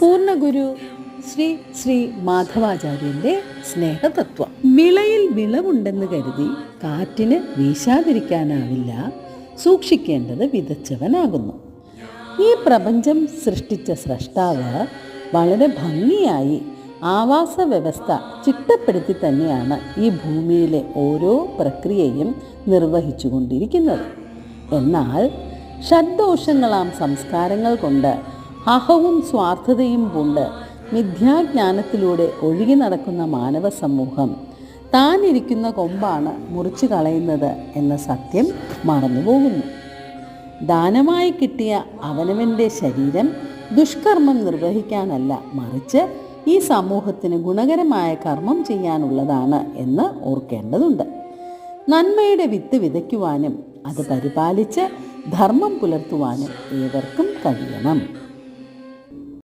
പൂർണഗുരു ശ്രീ ശ്രീ മാധവാചാര്യന്റെ സ്നേഹതത്വം. വിളയിൽ വിളവുണ്ടെന്ന് കരുതി കാറ്റിന് വീശാതിരിക്കാനാവില്ല സൂക്ഷിക്കേണ്ടത് വിതച്ചവനാകുന്നു. ഈ പ്രപഞ്ചം സൃഷ്ടിച്ച സ്രഷ്ടാവ് വളരെ ഭംഗിയായി ആവാസ വ്യവസ്ഥ ചിട്ടപ്പെടുത്തി തന്നെയാണ് ഈ ഭൂമിയിലെ ഓരോ പ്രക്രിയയും നിർവഹിച്ചുകൊണ്ടിരിക്കുന്നത്. എന്നാൽ ഷഡ്ദോഷങ്ങളാം സംസ്കാരങ്ങൾ കൊണ്ട് അഹവും സ്വാർത്ഥതയും കൊണ്ട് മിഥ്യാജ്ഞാനത്തിലൂടെ ഒഴുകി നടക്കുന്ന മാനവ സമൂഹം താനിരിക്കുന്ന കൊമ്പാണ് മുറിച്ചു കളയുന്നത് എന്ന സത്യം മറന്നുപോകുന്നു. ദാനമായി കിട്ടിയ അവനവന്റെ ശരീരം ദുഷ്കർമ്മം നിർവഹിക്കാനല്ല മറിച്ച് ഈ സമൂഹത്തിന് ഗുണകരമായ കർമ്മം ചെയ്യാനുള്ളതാണ് എന്ന് ഓർക്കേണ്ടതുണ്ട്. നന്മയുടെ വിത്ത് വിതയ്ക്കുവാനും അത് പരിപാലിച്ച് ധർമ്മം പുലർത്തുവാനും ഏവർക്കും കഴിയണം.